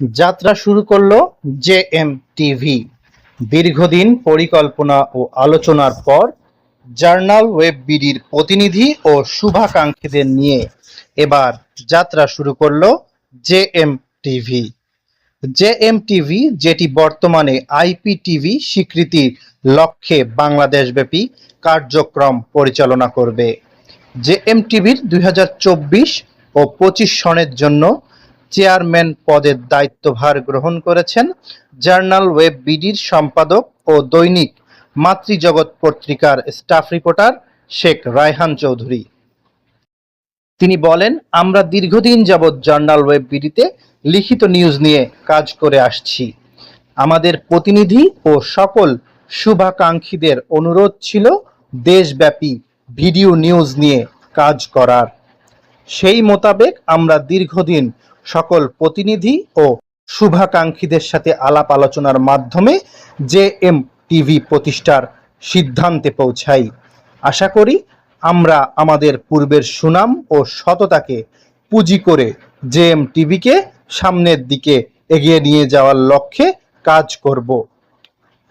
যাত্রা শুরু করল জে এম টিভি দীর্ঘদিন পরিকল্পনা ও আলোচনার পর জার্নাল ওয়েব বিডির প্রতিনিধি ও শুভাকাঙ্ক্ষীদের নিয়ে এবার যাত্রা শুরু করল J M TV J M TV যেটি বর্তমানে আইপিটিভি স্বীকৃতির লক্ষ্যে বাংলাদেশব্যাপী কার্যক্রম পরিচালনা করবে। জে এম টিভির দুই হাজার চব্বিশ ও পঁচিশ সনের জন্য চেয়ারম্যান পদের দায়িত্বভার গ্রহণ করেছেন জার্নাল ওয়েব বিডির সম্পাদক ও দৈনিক মাতৃজগৎ পত্রিকার স্টাফ রিপোর্টার শেখ রায়হান চৌধুরী। তিনি বলেন, আমরা দীর্ঘদিন যাবৎ জার্নাল ওয়েব বিডিতে লিখিত নিউজ নিয়ে কাজ করে আসছি। আমাদের প্রতিনিধি ও সকল শুভাকাঙ্ক্ষীদের অনুরোধ ছিল দেশব্যাপী ভিডিও নিউজ নিয়ে কাজ করার। সেই মোতাবেক আমরা দীর্ঘদিন সকল প্রতিনিধি ও শুভাকাঙ্ক্ষীদের সাথে আলাপ আলোচনার মাধ্যমে জে এম টিভি প্রতিষ্ঠার সিদ্ধান্তে পৌঁছাই। আশা করি আমরা আমাদের পূর্বের সুনাম ও সততাকে পুঁজি করে জে এম টিভিকে সামনের দিকে এগিয়ে নিয়ে যাওয়ার লক্ষ্যে কাজ করব।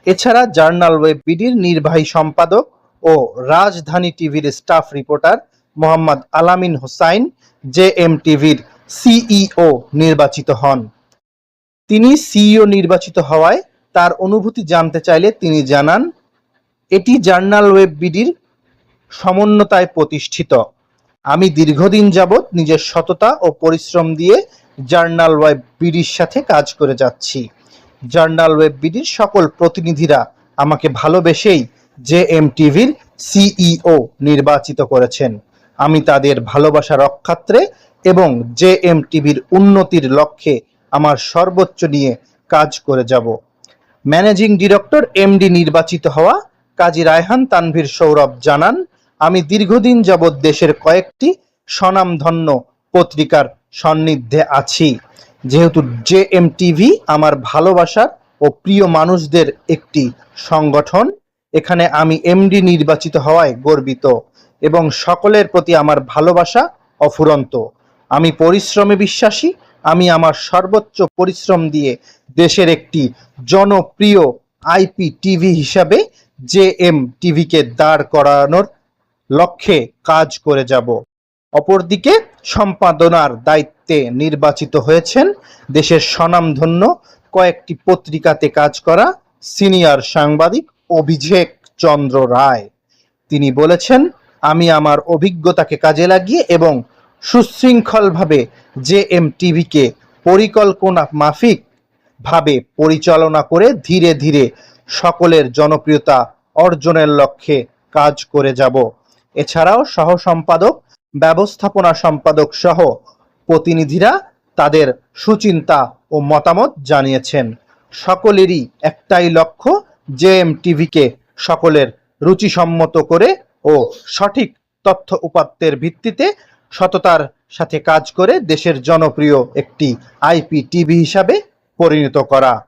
এছাড়া জার্নাল ওয়েব বিডির নির্বাহী সম্পাদক ও রাজধানী টিভির staff reporter Mohammad Alamin Hossain J M টিভির সিইও নির্বাচিত হন। তিনি সিইও নির্বাচিত হওয়ায় তার অনুভূতি জানতে চাইলে তিনি জানান, এটি জার্নাল ওয়েব বিডির সমন্বতায় প্রতিষ্ঠিত। আমি দীর্ঘদিন যাবৎ নিজের সততা ও পরিশ্রম দিয়ে জার্নাল ওয়েব বিডির সাথে কাজ করে যাচ্ছি। জার্নাল ওয়েব বিডির সকল প্রতিনিধিরা আমাকে ভালোবেসেই জে এম টিভির সিইও নির্বাচিত করেছেন। আমি তাদের ভালোবাসা রক্ষাত্রে এবং জে এম টিভির উন্নতির লক্ষ্যে আমার সর্বোচ্চ নিয়ে কাজ করে যাব। ম্যানেজিং ডিরেক্টর এমডি নির্বাচিত হওয়া কাজী রায়হান তানভীর সৌরভ জানান, আমি দীর্ঘদিন যাবৎ দেশের কয়েকটি স্বনামধন্য পত্রিকার সান্নিধ্যে আছি। যেহেতু জে এম টিভি আমার ভালোবাসার ও প্রিয় মানুষদের একটি সংগঠন, এখানে আমি এমডি নির্বাচিত হওয়ায় গর্বিত এবং সকলের প্রতি আমার ভালোবাসা অফুরন্ত। আমি পরিশ্রমে বিশ্বাসী, আমি আমার সর্বোচ্চ পরিশ্রম দিয়ে দেশের একটি জনপ্রিয় আইপি টিভি হিসাবে জে এম টিভিকে দাঁড় করানোর লক্ষ্যে কাজ করে যাব। অপরদিকে সম্পাদনার দায়িত্বে নির্বাচিত হয়েছেন দেশের স্বনামধন্য কয়েকটি পত্রিকাতে কাজ করা সিনিয়র সাংবাদিক অভিষেক চন্দ্র রায়। তিনি বলেছেন, আমি আমার অভিজ্ঞতাকে কাজে লাগিয়ে এবং সুশৃঙ্খলভাবে জে এম টিভিকে পরিকল্পনা মাফিক ভাবে পরিচালনা করে ধীরে ধীরে সকলের জনপ্রিয়তা অর্জনের লক্ষ্যে কাজ করে যাব। এছাড়াও সহ সম্পাদক ব্যবস্থাপনা সম্পাদক সহ প্রতিনিধিরা তাদের সুচিন্তা ও মতামত জানিয়েছেন। সকলেরই একটাই লক্ষ্য জে এম টিভিকে সকলের রুচিসম্মত করে ও সঠিক তথ্য উপাত্তের ভিত্তিতে সততার সাথে কাজ করে দেশের জনপ্রিয় একটি আইপি টিভি হিসাবে পরিণত করা।